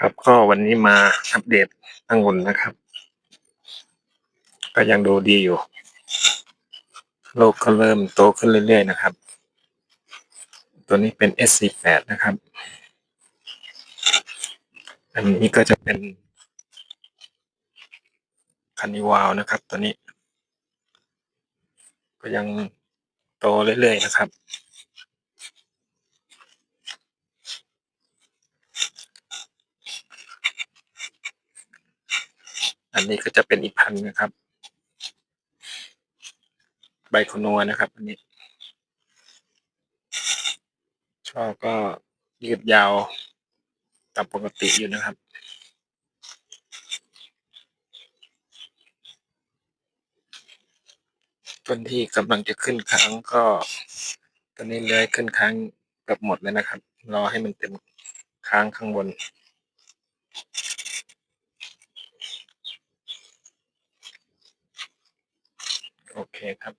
ครับก็วันนี้มาอัปเดตองุ่นนะครับ ก็ยังดูดีอยู่ โลกก็เริ่มโตขึ้นเรื่อยๆนะครับ ตัวนี้เป็น SC8 นะครับ อันนี้ก็จะเป็นคันนิวาวนะครับ ตัวนี้ ก็ยังโตเรื่อยๆนะครับ อันนี้ก็จะเป็นอีกพันนะครับ ใบโนัวนะครับ อันนี้ ช่อก็ยืดยาวตามปกติอยู่นะครับต้นที่กำลังจะขึ้นค้างก็ตอนนี้เลื้อยขึ้นค้างเกับหมดแล้วนะครับ รอให้มันเต็มค้างข้างบน โอเคครับ